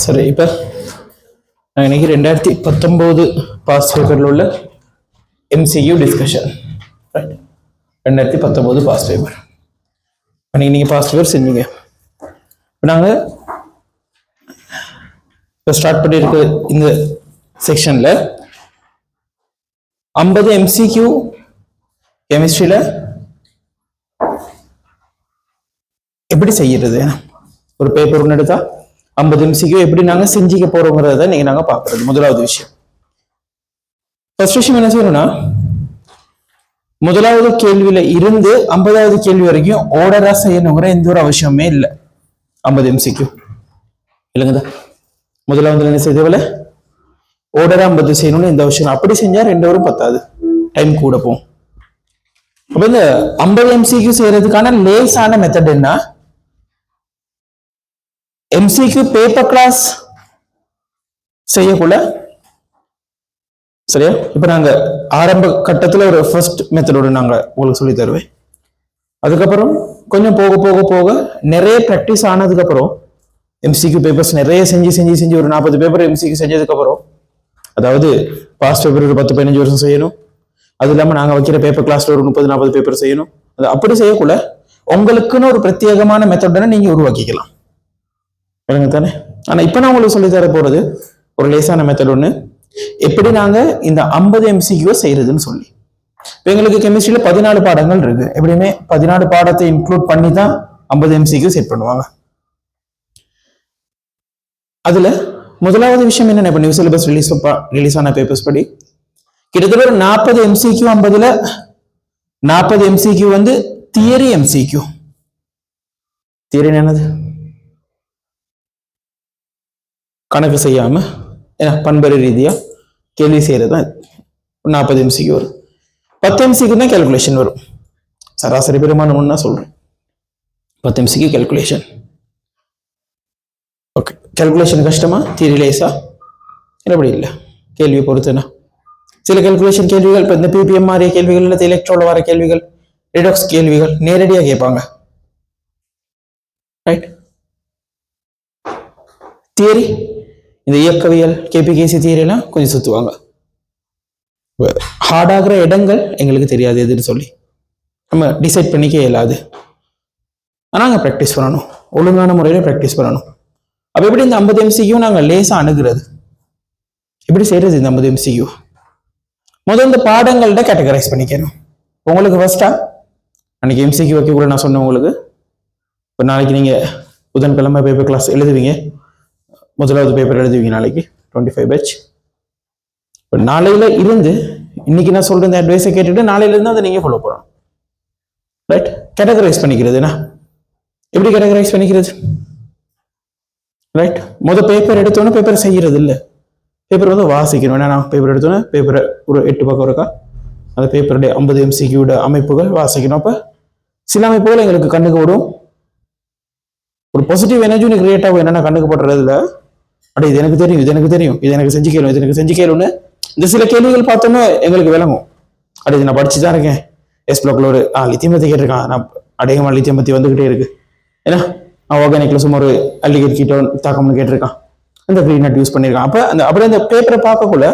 சரி இப்போ நான் இன்னைக்கு ரெண்டாயிரத்தி பத்தொம்போது பாஸ் பேப்பரில் உள்ள எம்சியூ டிஸ்கஷன் ரைட் ரெண்டாயிரத்தி பத்தொம்போது பாஸ் பேப்பர் அன்றைக்கி நீங்கள் பாஸ் பேப்பர் செஞ்சீங்க. இப்போ நாங்கள் இப்போ ஸ்டார்ட் பண்ணியிருக்க இந்த செக்ஷனில் ஐம்பது எம்சிக்யூ கெமிஸ்ட்ரியில் எப்படி செய்யறது? ஒரு பேப்பர் ஒன்று எடுத்தால் ஐம்பது நிமிஷம் எப்படி நாங்க செஞ்சுக்க போறோங்கிறத நீங்க நாங்க பாக்குறது முதலாவது விஷயம். ஃபர்ஸ்ட் விஷயம் என்ன செய்யணும்னா முதலாவது கேள்வியில இருந்து ஐம்பதாவது கேள்வி வரைக்கும் ஓர்டரா செய்யணுங்கிற எந்த ஒரு அவசியமே இல்லை. ஐம்பது எம்சிக்கு இல்லைங்கதா? முதலாவது என்ன செய்தவள ஓர்டரா ஐம்பது செய்யணும்னு எந்த அவசியம் அப்படி செஞ்சா ரெண்டு வரும் பத்தாது. டைம் கூட போகும். அப்ப இந்த ஐம்பது எம்சிக்கு செய்யறதுக்கான லேசான மெத்தட் என்ன? எம்சிக்கு பேப்பர் கிளாஸ் செய்யக்குள்ள? சரியா? இப்ப நாங்க ஆரம்ப கட்டத்துல ஒரு ஃபர்ஸ்ட் மெத்தடோட நாங்க உங்களுக்கு சொல்லி தருவேன். அதுக்கப்புறம் கொஞ்சம் போக போக போக நிறைய ப்ராக்டிஸ் ஆனதுக்கு அப்புறம் எம்சிக்கு பேப்பர்ஸ் நிறைய செஞ்சு செஞ்சு செஞ்சு ஒரு நாற்பது பேப்பர் எம்சிக்கு செஞ்சதுக்கு அப்புறம் அதாவது பாஸ்ட் பேப்பர் ஒரு பத்து பதினஞ்சு வருஷம் செய்யணும். அது இல்லாம நாங்க வைக்கிற பேப்பர் கிளாஸ்ல ஒரு முப்பது நாற்பது பேப்பர் செய்யணும். அது அப்படி செய்யக்குள்ள உங்களுக்குன்னு ஒரு பிரத்யேகமான மெத்தடனை நீங்க உருவாக்கிக்கலாம். விளங்க தானே? ஆனா இப்போ நான் உங்களுக்கு சொல்லி தர போறது ஒரு லேசான மெத்தட் ஒன்று எப்படி நாங்க இந்த ஐம்பது எம்சிக்யூ செய்யறதுன்னு சொல்லி. இப்போ எங்களுக்கு கெமிஸ்ட்ரியில் பதினாலு பாடங்கள் இருக்கு. எப்படியுமே பதினாலு பாடத்தை இன்க்ளூட் பண்ணி தான் ஐம்பது எம்சிக்யூ செட் பண்ணுவாங்க. அதுல முதலாவது விஷயம் என்ன இப்போ நியூ சிலபஸ் ரிலீஸ் ரிலீஸ் ஆன பேப்பர்ஸ் படி கிட்டத்தட்ட ஒரு நாற்பது எம்சிக்யூ ஐம்பதுல நாற்பது எம்சிக்யூ வந்து தியரி எம்சிக்யூ தியரி என்னது? கணக்கு செய்யாமல் ஏன்னா பண்பறை ரீதியாக கேள்வி செய்கிறது தான் நாற்பது எம்சிக்கு வரும். பத்து எம்சிக்கு தான் கேல்குலேஷன் வரும். சராசரி பெருமானம்னு தான் சொல்கிறேன் பத்து எம்சிக்கு கேல்குலேஷன் ஓகே கேல்குலேஷன் கஷ்டமா? தீரி லேசா? அப்படி இல்லை. கேள்வியை பொறுத்துனா. சில கேல்குலேஷன் கேள்விகள் இப்போ இந்த பிபிஎம் மாறிய கேள்விகள் இல்லை எலக்ட்ரோவில் வர கேள்விகள் ரிடாக்ஸ் கேள்விகள் நேரடியாக கேட்பாங்க. ரைட் தியரி இந்த இயக்கவியல் கேபிகேசி தியரியெல்லாம் கொஞ்சம் சுற்றுவாங்க ஹார்டாகிற இடங்கள் எங்களுக்கு தெரியாது எதுன்னு சொல்லி. நம்ம டிசைட் பண்ணிக்க இயலாது. ஆனால் நாங்கள் ப்ராக்டிஸ் பண்ணணும். ஒழுங்கான முறையில் ப்ராக்டிஸ் பண்ணணும். அப்போ எப்படி இந்த ஐம்பது எம்சிக்யூ நாங்கள் லேசாக அணுகிறது? எப்படி செய்கிறது இந்த ஐம்பது எம்சிக்யூ முதல் இந்த பாடங்கள்கிட்ட கேட்டகரைஸ் பண்ணிக்கணும். உங்களுக்கு ஃபஸ்ட்டாக அன்னைக்கு எம்சிக்யூ கூட நான் சொன்னேன் உங்களுக்கு. இப்போ நாளைக்கு நீங்கள் புதன்கிழமை பேப்பர் கிளாஸ் எழுதுவீங்க. முதலாவது பேப்பர் எழுதுவீங்க நாளைக்கு. டுவெண்ட்டி ஃபைவ் பேட்ச் இப்போ நாளையில இருந்து இன்னைக்கு நான் சொல்ற இந்த அட்வைஸை கேட்டுட்டு நாளையில இருந்து அதை நீங்கள் ஃபாலோ பண்ணணும். ரைட் கேட்டகரைஸ் பண்ணிக்கிறதுனா எப்படி கேட்டகரைஸ் பண்ணிக்கிறது? ரைட் மொதல் பேப்பர் எடுத்தோன்னே பேப்பர் செய்கிறது இல்லை. பேப்பர் வந்து வாசிக்கணும். ஏன்னா நான் பேப்பர் எடுத்தோன்னே பேப்பரை ஒரு எட்டு பக்கம் இருக்கா? அந்த பேப்பருடைய ஐம்பது எம்சிக்யூட அமைப்புகள் வாசிக்கணும். அப்போ சில அமைப்புகள் எங்களுக்கு கண்ணுக்கு விடும் ஒரு பாசிட்டிவ் எனர்ஜி ஒன்று கிரியேட் ஆகும். என்னென்ன கண்ணுக்கு போடுறதுல அட இது எனக்கு தெரியும் இது எனக்கு தெரியும் இது எனக்கு செஞ்சு கேளும் இது எனக்கு செஞ்சு கேளும்னு இந்த சில கேள்விகள் பார்த்தோன்னே எங்களுக்கு விளங்கும். அட இது நான் படிச்சு தான் இருக்கேன். எஸ் பிளாக்ல ஒரு ஆ லித்தியம் பத்தி கேட்டிருக்கான். நான் அடேகமா லித்தியம் பத்தி வந்துகிட்டே இருக்கு. ஏன்னா ஆர்கானிக்ல சும்மா ஒரு அல்லிகர் கீட்டோன் தாக்கம்னு கேட்டிருக்கான். அந்த க்ரீன் நட் யூஸ் பண்ணியிருக்கான். அப்போ அந்த அப்படியே அந்த பேப்பரை பார்க்கக்குள்ள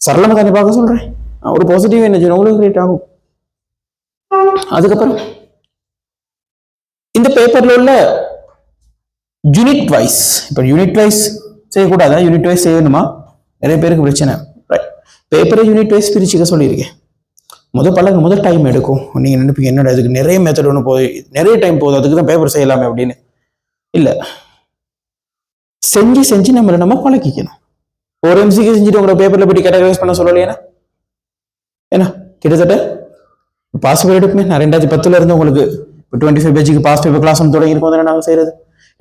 சரளமா தானே பார்க்க சொல்றேன். ஒரு பாசிட்டிவ் எனர்ஜி உங்களுக்கு கிரியேட் ஆகும். அதுக்கப்புறம் இந்த பேப்பர்ல உள்ள யூனிட் வைஸ் இப்போ யூனிட் வைஸ் செய்யக்கூடாது. யூனிட் வைஸ் செய்யணுமா? நிறைய பேருக்கு பிரச்சனை. ரைட் பேப்பரை யூனிட் வைஸ் பிரிச்சுக்க சொல்லியிருக்கேன். முதல் பழங்க முதல் டைம் எடுக்கும். நீங்கள் நினைப்பீங்க என்னடா இதுக்கு நிறைய மெத்தட் ஒன்று போய் நிறைய டைம் போகுது அதுக்கு தான் பேப்பர் செய்யலாமே அப்படின்னு. இல்லை. செஞ்சு செஞ்சு நம்மளை நம்ம பழக்கிக்கணும் ஒரு எம்சிக்கு செஞ்சுட்டு உங்களோட பேப்பரில் போய் கேட்டகரைஸ் பண்ண சொல்லலையா ஏன்னா கிட்டத்தட்ட பாஸ் பேப்பர் எடுப்புமே. நான் ரெண்டாயிரத்தி பத்தில் இருந்து உங்களுக்கு இப்போ டுவெண்ட்டி ஃபைவ் பேஜுக்கு பாஸ் பேப்பர் கிளாஸ் ஒன்று தொடங்கியிருக்கோம் தானே நாங்கள் செய்யறது?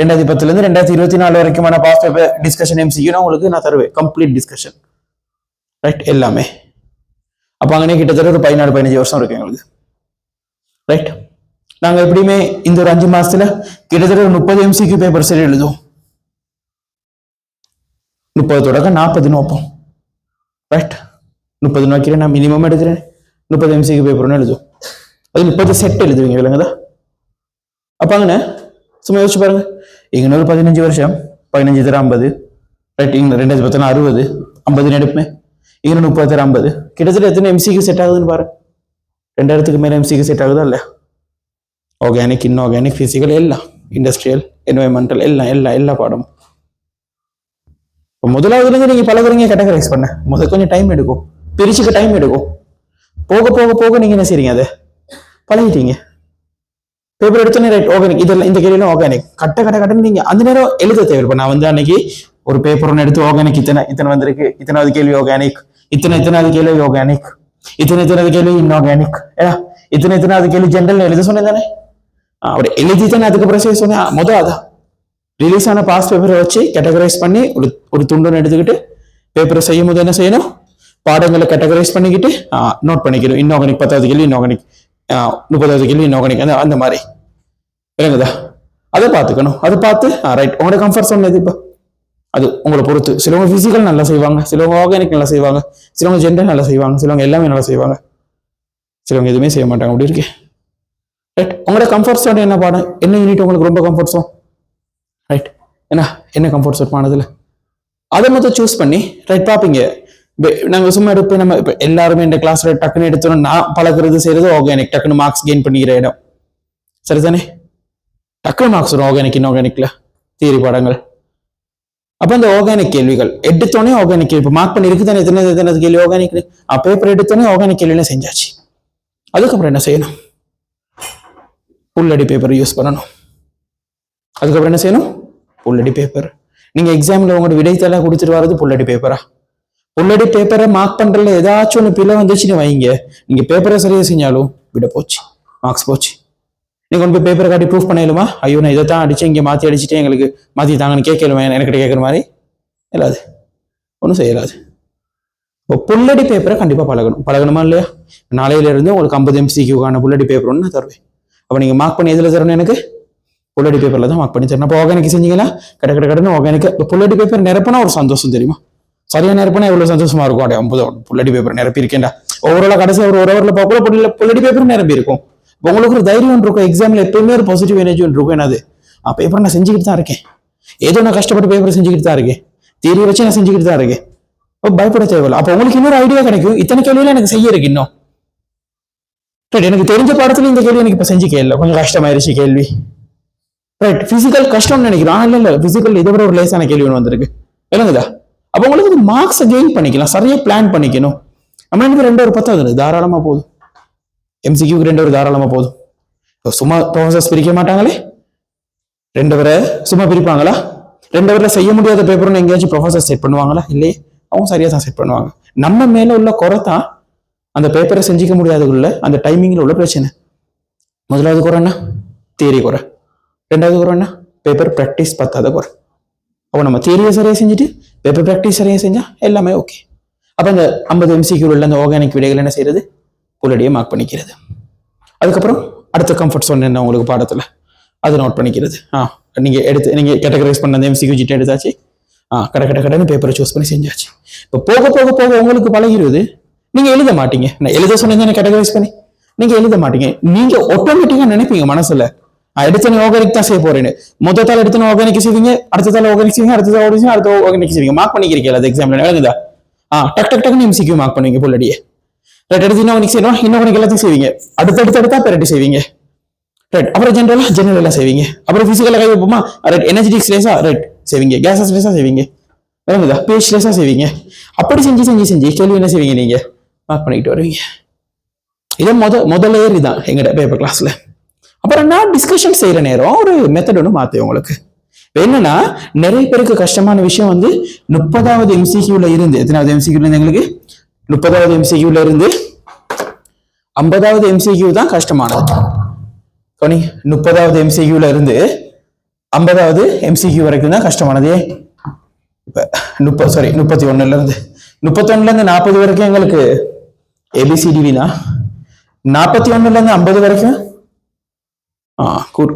ரெண்டாயிரத்தி பத்துல இருந்து ரெண்டாயிரத்தி இருபத்தி நாலு வரைக்குமான பாஸ்ட் பேப்பர் டிஸ்கஷன் எம்சிக்யூனா உங்களுக்கு நான் தருவேன். கம்ப்ளீட் டிஸ்கஷன் ரைட் எல்லாமே. அப்போ அங்கனே கிட்டத்தட்ட ஒரு பதினாலு பதினஞ்சு வருஷம் இருக்கு எங்களுக்கு. ரைட் நாங்கள் எப்படியுமே இந்த ஒரு அஞ்சு மாசத்துல கிட்டத்தட்ட ஒரு முப்பது எம்சிக்கு பேப்பர் சரி எழுதுவோம். முப்பது தொடக்கம் நாற்பது நோப்போம். ரைட் முப்பது நோக்கிறேன் நான் மினிமம் எடுக்கிறேன். முப்பது எம்சிக்கு பேப்பர்னு எழுதுவோம். அது முப்பது செட் எழுதுவீங்க விலங்குதா அப்போ அங்கண்ணே சும்மா யோசிச்சு பாருங்க. இங்க பதினஞ்சு வருஷம் பதினஞ்சு தர ஐம்பது ரைட் இங்கே ரெண்டாயிரத்தி பத்தொன்னு அறுபது ஐம்பது எடுப்புமே இங்கே முப்பது தர ஐம்பது. கிட்டத்தட்ட எத்தனை எம்சிக்கு செட் ஆகுதுன்னு பாரு. ரெண்டாயிரத்துக்கு மேலே எம்சிக்கு செட் ஆகுதா இல்லை ஆர்கானிக் இன்ஆர்கானிக் ஃபிசிக்கல் எல்லாம். இண்டஸ்ட்ரியல் என்வாயன்மெண்டல் எல்லாம் எல்லாம் எல்லா பாடமும். இப்போ முதலாவதுலேருந்து நீங்கள் பழகுறீங்க கேட்டகரைஸ் பண்ண. முதல் கொஞ்சம் டைம் எடுக்கும். பிரிச்சுக்க டைம் எடுக்கும். போக போக போக நீங்கள் என்ன செய்றீங்க அதை? பழகிட்டீங்க. பேப்பர் எடுத்தோன்னே ரைட் ஆர்கானிக் இதெல்லாம் இந்த கேள்வியெல்லாம் ஆர்கானிக் கட்ட கட்ட கட்டன்னு நீங்க அந்த நேரம் எழுத தேவை இப்போ நான் வந்து அன்னைக்கு ஒரு பேப்பர் ஒன்று எடுத்து ஆர்கானிக் இத்தனை இத்தனை வந்திருக்கு. இத்தனாவது கேள்வி ஆர்கானிக் இத்தனை இத்தனாவது கேள்வி ஆர்கானிக் இத்தனை இத்தனாவது கேள்வி இன்ஆர்கானிக் ஏன்னா இத்தனை இத்தனாவது கேள்வி ஜென்ரல் எழுத சொன்னேன் தானே? ஆ, அப்படி எழுதி தானே அதுக்கப்புறம் செய்ய சொன்னேன். ஆ, மொதல் அதான். ரிலீஸ் ஆன பாஸ் பேப்பரை வச்சு கேட்டகரைஸ் பண்ணி ஒரு ஒரு துண்டுன்னு எடுத்துக்கிட்டு பேப்பரை செய்யும் போது என்ன செய்யணும்? பாடங்களை கேட்டகரைஸ் பண்ணிக்கிட்டு நோட் பண்ணிக்கணும். இன்ஆர்கானிக் பத்தாவது கேள்வி இன்ஆர்கானிக் முப்பதாவது கேள்வி இன்ஆர்கானிக் அந்த அந்த மாதிரி. விளங்குதா அதை பார்த்துக்கணும். அதை பார்த்து ரைட் உங்களோட கம்ஃபர்ட் சோன் எது இப்போ. அது உங்களை பொறுத்து. சிலவங்க ஃபிசிக்கல் நல்லா செய்வாங்க. சிலவங்க ஆர்கானிக் நல்லா செய்வாங்க. சிலவங்க ஜென்டர் நல்லா செய்வாங்க. சிலவங்க எல்லாமே நல்லா செய்வாங்க. சிலவங்க எதுவுமே செய்ய மாட்டாங்க. அப்படி இருக்கு. ரைட் உங்களோட கம்ஃபர்ட் சோன் என்ன பாடம்? என்ன யூனிட் உங்களுக்கு ரொம்ப கம்ஃபர்ட் சோன் ரைட் என்ன? என்ன கம்ஃபர்ட் சோன் பானதுல அதை மட்டும் சூஸ் பண்ணி ரைட் பார்ப்பீங்க. நாங்கள் சும்மா எடுப்போம் நம்ம இப்போ எல்லாருமே இந்த கிளாஸ்ல டக்குன்னு எடுத்தோம் நான் பழகுறது செய்யறது ஆர்கானிக் டக்குன்னு மார்க்ஸ் கெயின் பண்ணிக்கிற இடம். சரிதானே? டக்குனு மார்க்ஸ் வரும் ஆர்கானிக் இன்ஆர்கானிக்ல தியரி பாடங்கள். அப்போ இந்த ஆர்கானிக் கேள்விகள் எடுத்தோடனே ஆர்கானிக் கேள்வி. மார்க் பண்ணி இருக்குதானே எத்தனை எத்தனை கேள்வி ஆர்கானிக் பேப்பர் எடுத்தோடனே ஆர்கானிக் கேள்விலாம் செஞ்சாச்சு. அதுக்கப்புறம் என்ன செய்யணும்? புல்லடி பேப்பர் யூஸ் பண்ணணும். அதுக்கப்புறம் என்ன செய்யணும்? புல்லடி பேப்பர் நீங்க எக்ஸாம்ல உங்களோட விடைத்தாள கொடுத்துட்டு வர்றது புல்லடி பேப்பரா புல்லடி பேப்பரை மார்க் பண்றதுல ஏதாச்சும் ஒன்று பிள்ளை வந்துச்சுன்னு வைங்க. நீங்க பேப்பரை சரியா செஞ்சாலும் விட போச்சு. மார்க்ஸ் போச்சு. நீங்க கொண்டு போய் பேப்பரை காட்டி ப்ரூஃப் பண்ணிடலுமா? ஐயோ நான் இதை தான் அடிச்சு இங்கே மாத்தி அடிச்சுட்டு எங்களுக்கு மாத்தி தாங்கன்னு கேட்கலுமா? எனக்கு கேட்குற மாதிரி? இல்லாது. ஒன்றும் செய்யலாது. இப்போ புல்லடி பேப்பரை கண்டிப்பாக பழகணும். பழகணுமா இல்லையா? நாளையிலேருந்து உங்களுக்கு ஐம்பது எம்சிக்யூக்கான புல்லடி பேப்பர் ஒன்று நான் தருவேன். அப்போ நீங்கள் மார்க் பண்ணி எதில் தரணும் எனக்கு? புல்லடி பேப்பரில் தான் மார்க் பண்ணி தரணும். அப்போ ஆர்கானிக் செஞ்சீங்களா? கடை கடை கடைன்னு ஆர்கானிக் புல்லடி பேப்பர் நிரப்புனா ஒரு சந்தோஷம் தெரியுமா? சரியா நிரப்புனா எவ்வளவு சந்தோஷமா இருக்கும்? அப்படியே ஐம்பது புல்லடி பேப்பர் நிரப்பி இருக்கேன்டா. ஓவராலா கடைசி ஒரு ஒரு ஹவர்ல பார்க்கல புள்ள புல்லடி பேப்பர் நிரம்பி இருக்கும். உங்களுக்கு ஒரு தைரியம் இருக்கும் எக்ஸாம்ல எப்பயுமே ஒரு பாசிட்டிவ் எனர்ஜி இருக்கும் என்னது? பேப்பர் நான் செஞ்சுக்கிட்டு தான் இருக்கேன். ஏதோ நான் கஷ்டப்பட்டு பேப்பர் செஞ்சுக்கிட்டு தான் இருக்கேன். தீரிய வச்சு நான் செஞ்சுக்கிட்டு தான் இருக்கேன். அப்ப பயப்பட தேவையில்ல. அப்போ உங்களுக்கு இன்னொரு ஐடியா கிடைக்கும். இத்தனை கேள்வியில எனக்கு செய்ய இருக்கு இன்னும். ரைட் எனக்கு தெரிஞ்ச பாடத்துல இந்த கேள்வி எனக்கு இப்ப செஞ்சு கேள்வி கொஞ்சம் கஷ்டமாயிருச்சு கேள்வி. ரைட் பிசிக்கல் கஷ்டம்னு நினைக்கிறோம் ஆனால் இல்ல இல்ல. பிசிக்கல் இதை விட ஒரு லேசான கேள்வி ஒன்று வந்திருக்கு. விளங்குதா? அப்ப உங்களுக்கு மார்க்ஸை கெயின் பண்ணிக்கலாம். சரியா பிளான் பண்ணிக்கணும். நம்ம எனக்கு ரெண்டு ஒரு பத்தாவது தாராளமா போதும். எம்சிக்யூக்கு ரெண்டு ஒரு தாராளமா போதும். இப்போ சும்மா ப்ரொஃபசர்ஸ் பிரிக்க மாட்டாங்களே? ரெண்டு பேரை சும்மா பிரிப்பாங்களா? ரெண்டு பேர்ல செய்ய முடியாத பேப்பர்னு எங்கேயாச்சும் ப்ரொஃபசர் செட் பண்ணுவாங்களா? இல்லையே. அவங்க சரியா தான் செட் பண்ணுவாங்க. நம்ம மேல உள்ள குறை தான் அந்த பேப்பரை செஞ்சுக்க முடியாததுக்குள்ள அந்த டைமிங்ல உள்ள பிரச்சனை. முதலாவது குறை என்ன? தியரி குறை. ரெண்டாவது குறை என்ன? பேப்பர் ப்ராக்டிஸ் பத்தாத குறை. அப்போ நம்ம தியரியை சரியாக செஞ்சுட்டு பேப்பர் ப்ராக்டிஸ் சரியாக செஞ்சால் எல்லாமே ஓகே அப்போ அந்த ஐம்பது எம்சிக்கு உள்ள அந்த ஆர்கானிக் விடைகள் என்ன செய்யறது? உள்ளடியே மார்க் பண்ணிக்கிறது. அதுக்கப்புறம் அடுத்த கம்ஃபர்ட் சொன்ன என்ன உங்களுக்கு பாடத்தில்? அது நோட் பண்ணிக்கிறது. ஆ நீங்கள் எடுத்து நீங்கள் கேட்டகரைஸ் பண்ண அந்த எம்சிக்கு ஜிட்டு எடுத்தாச்சு. ஆ கடை கடை கடைன்னு பேப்பரை சூஸ் பண்ணி செஞ்சாச்சு. இப்போ போக போக போக உங்களுக்கு பழகிடுது நீங்கள் எழுத மாட்டீங்க. நான் எழுத சொன்னீங்க கேட்டகரைஸ் பண்ணி. நீங்கள் எழுத மாட்டீங்க. நீங்கள் ஆட்டோமேட்டிக்காக நினைப்பீங்க மனசில். நான் எடுத்தனே ஆர்கானிக் தான் செய்ய போறேன்னு. மொத்தத்தால் எடுத்தனே ஆர்கானிக் செய்வீங்க? அடுத்த தாள் ஆர்கானிக் செய்வீங்க? அடுத்த தாள் ஆர்கானிக் அடுத்த ஆர்கானிக் செய்வீங்க? மார்க் பண்ணிக்கிறீங்க அது எக்ஸாம்ல விளங்குதா ஆ டக் டக் டக்னு எம்சிக்யூ மார்க் பண்ணுவீங்க புல்லடியே ரைட் எடுத்து இன்னொரு செய்யணும். இன்னொரு எல்லாத்தையும் செய்வீங்க. அடுத்தடுத்து அடுத்தா பெரட்டி செய்வீங்க. ரைட் அப்புறம் ஜென்ரலா ஜென்ரலாக செய்வீங்க. அப்புறம் பிசிக்கலா கை வைப்போமா? ரைட் எனர்ஜெட்டிக்ஸ் லேசா ரைட் செய்வீங்க. கேசஸ் லேசா செய்வீங்க. விளங்குதா? பேஸ் லேசா செய்வீங்க. அப்படி செஞ்சு செஞ்சு செஞ்சு கேள்வி என்ன செய்வீங்க நீங்க? மார்க் பண்ணிக்கிட்டு வருவீங்க. இதே முத முதல்ல ஏறி தான் எங்கட பேப்பர் கிளாஸ்ல அப்புறம் நான் டிஸ்கஷன் செய்யற நேரம் ஒரு மெத்தட் ஒன்று மாற்றேன் உங்களுக்கு. என்னன்னா நிறைய பேருக்கு கஷ்டமான விஷயம் வந்து முப்பதாவது எம்சிக்யூல இருந்து எத்தனாவது எம்சிக்யூல இருந்து எங்களுக்கு? முப்பதாவது எம்சிக்யூல இருந்து ஐம்பதாவது எம்சிக்யூ தான் கஷ்டமானது. கவனி முப்பதாவது எம்சிக்யூல இருந்து ஐம்பதாவது எம்சிக்யூ வரைக்கும் தான் கஷ்டமானது. இப்போ முப்பது சாரி முப்பத்தி ஒண்ணுல இருந்து. முப்பத்தொன்னுல இருந்து நாற்பது வரைக்கும் எங்களுக்கு ஏபிசிடிவினா நாற்பத்தி ஒண்ணுல இருந்து ஐம்பது வரைக்கும்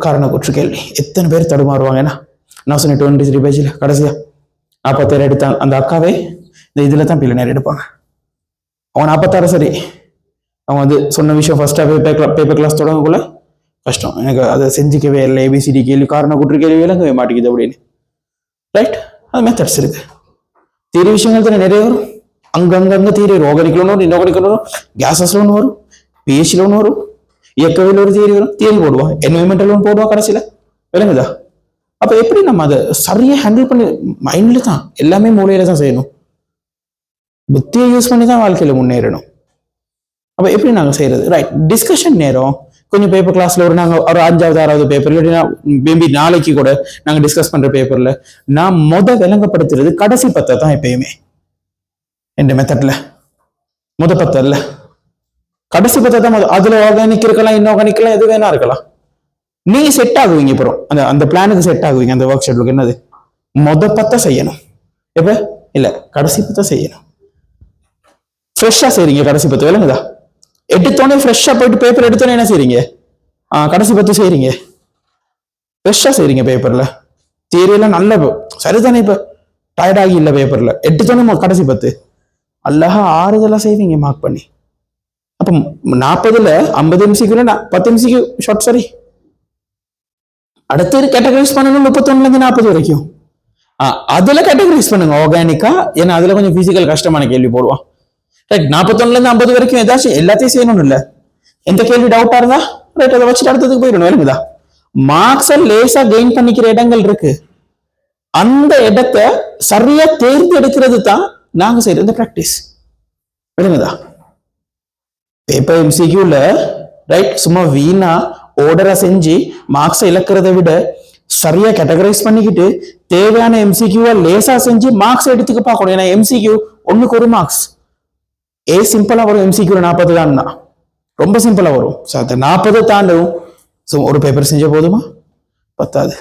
காரண கூற்று கேள்வி எத்தனை பேர் தடுமாறுவாங்க ஏன்னா நான் சொன்னேன் டுவெண்ட்டி த்ரீ பேஜில் கடைசியா. நாற்பத்தேழு எடுத்த அந்த அக்காவே இந்த இதில் தான் பிள்ளை எடுப்பாங்க. அவன் நாற்பத்தாறு சரி. அவன் வந்து சொன்ன விஷயம் ஃபஸ்ட்டாக பேப்பர் பேப்பர் கிளாஸ் தொடங்கக்குள்ள கஷ்டம். எனக்கு அதை செஞ்சுக்கவே இல்லை ஏபிசிடி கேள்வி காரண கூற்று கேள்வி விளங்கவே மாட்டேங்குது அப்படின்னு. ரைட் அது மெத்தட்ஸ் இருக்கு. தியரி விஷயங்கள் தானே நிறைய வரும். அங்கங்கங்க தியரி வரும். ஆர்கானிக்ல வரும் இன்ஆர்கானிக்ல ஒன்று வரும். கேசஸ்ல வரும் பிஹெச்ல ஒன்று வரும். இயக்கவியல் ஒரு தியரி வரும் தியரி போடுவோம் என்வயன்மெண்டல் ஒன்று போடுவோம் கடைசியில். விளங்குதா? அப்போ எப்படி நம்ம அதை சரியா ஹேண்டில் பண்ணி மைண்ட்ல தான் எல்லாமே மூலையில தான் செய்யணும். புத்தியை யூஸ் பண்ணி தான் வாழ்க்கையில முன்னேறணும். அப்போ எப்படி நாங்க செய்யறது? ரைட் டிஸ்கஷன் நேரம். கொஞ்சம் பேப்பர் கிளாஸ்ல ஒரு நாங்க ஒரு அஞ்சாவது ஆறாவது பேப்பர் இல்லைன்னா மேபி நாளைக்கு கூட நாங்க டிஸ்கஸ் பண்ற பேப்பர்ல நான் முத விளங்கப்படுத்துறது கடைசி பத்தை தான் எப்பயுமே என் மெத்தட்ல முத பத்தம் இல்ல கடைசி பத்தை தான் அதுல ஆர்கானிக் இருக்கலாம் இன்ஆர்கானிக் இருக்கலாம் எது வேணா இருக்கலாம். நீங்க செட் ஆகுவீங்க அப்புறம் அந்த அந்த பிளானுக்கு செட் ஆகுவீங்க. அந்த ஒர்க் ஷெட்யூலுக்கு என்னது? மொத பத்தை செய்யணும். எப்ப? இல்ல கடைசி பத்தை செய்யணும். ஃப்ரெஷ்ஷா செய்றீங்க கடைசி பத்து. விளங்குதா? எடுத்தோடனே ஃப்ரெஷ்ஷா போயிட்டு பேப்பர் எடுத்தோடனே என்ன செய்றீங்க? ஆ, கடைசி பத்து செய்றீங்க. ஃப்ரெஷ்ஷா செய்றீங்க பேப்பர்ல தியரியெல்லாம் நல்ல சரிதானே இப்ப? டயர்டாகி இல்லை பேப்பர்ல எடுத்தோடனே கடைசி பத்து. அழகா ஆறுதலா செய்வீங்க மார்க் பண்ணி. அப்போ நாற்பதுல ஐம்பது எம்சிக்குல பத்து எம்சிக்கு ஷார்ட் சாரி அடுத்து கேட்டகரைஸ் பண்ணணும் முப்பத்தொன்னுல இருந்து நாற்பது வரைக்கும். ஆ, அதுல கேட்டகரைஸ் பண்ணுங்க ஆர்கானிக்கா ஏன்னா அதுல கொஞ்சம் பிசிக்கல் கஷ்டமான கேள்வி போடுவான் ரைட் நாற்பத்தொன்னுல இருந்து ஐம்பது வரைக்கும் ஏதாச்சும் எல்லாத்தையும் செய்யணும் இல்ல எந்த கேள்வி டவுட்டா இருந்தா ரைட் அதை வச்சுட்டு அடுத்ததுக்கு போயிடணும் வேணுங்களா மார்க்ஸை லேசா கெயின் பண்ணிக்கிற இடங்கள் இருக்கு. அந்த இடத்தை சரியா தேர்ந்தெடுக்கிறது தான் நாங்க செய்யற இந்த ப்ராக்டிஸ் விடுங்கதா பேப்பர் எம்சிக்யூல ரைட் சும்மா வீணா ஓர்டரா செஞ்சு மார்க்ஸை இழக்கிறத விட சரியா கேட்டகரைஸ் பண்ணிக்கிட்டு தேவையான எம்சிக்யூவை லேசா செஞ்சு மார்க்ஸ் எடுத்துக்க பார்க்கணும். ஏன்னா எம்சிக்யூ ஒண்ணுக்கு ஒரு மார்க்ஸ் ஏ சிம்பிளா வரும் எம்சிக்யூல நாற்பது தான் ரொம்ப சிம்பிளா வரும். ஸோ அந்த நாற்பது தாண்டும். ஸோ ஒரு பேப்பர் செஞ்ச போதுமா? பத்தாது.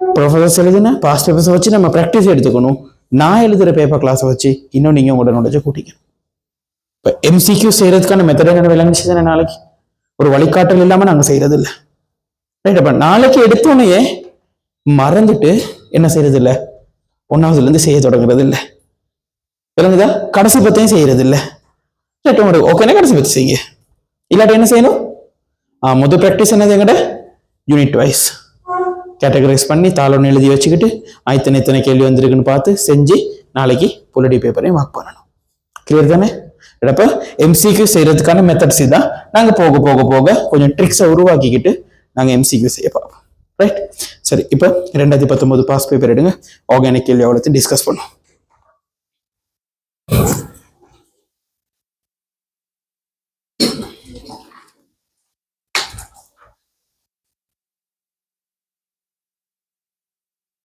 ப்ரொஃபசர்ஸ் எழுதுன பாஸ்ட் பேப்பர்ஸ் வச்சு நம்ம ப்ராக்டிஸ் எடுத்துக்கணும். நான் எழுதுகிற பேப்பர் கிளாஸை வச்சு இன்னும் நீங்க உங்களோட knowledge கூட்டிக்கணும். இப்போ எம்சிக்யூ செய்யறதுக்கான மெத்தட் என்ன விளங்குச்சு தானே நாளைக்கு ஒரு வழிகாட்டல் இல்லாம நாங்க செய்யறது இல்ல ரைட் அப்போ நாளைக்கு எடுத்தோடனே மறந்துட்டு என்ன செய்யறது இல்ல ஒன்னாவதுல இருந்து செய்ய தொடங்குறது இல்லை விளங்குதா கடைசி பத்தையும் செய்யறது இல்ல ரைட் உங்களுக்கு ஓகேனா கடைசி பத்து செய்யுங்க? இல்லாட்டி என்ன செய்யணும்? ஆ, முதல் ப்ராக்டிஸ் என்னது எங்கட? யூனிட் வைஸ் கேட்டகரைஸ் பண்ணி தாளொன்று எழுதி வச்சுக்கிட்டு ஆ, இத்தனை இத்தனை கேள்வி வந்திருக்குன்னு பார்த்து செஞ்சு நாளைக்கு புல்லடி பேப்பரையும் மார்க் பண்ணணும். கிளியர் தானே? இப்போ எம்சிக்யூ செய்யறதுக்கான மெத்தட்ஸ் தான் நாங்கள் போக போக போக கொஞ்சம் ட்ரிக்ஸை உருவாக்கிக்கிட்டு நாங்கள் எம்சிக்யூ செய்ய பார்ப்போம் ரைட் சரி இப்போ ரெண்டாயிரத்தி பத்தொன்பது பாஸ் பேப்பர் எடுங்க. ஆர்கானிக் கேள்வி அவ்வளோத்தையும் டிஸ்கஸ் பண்ணுவோம்.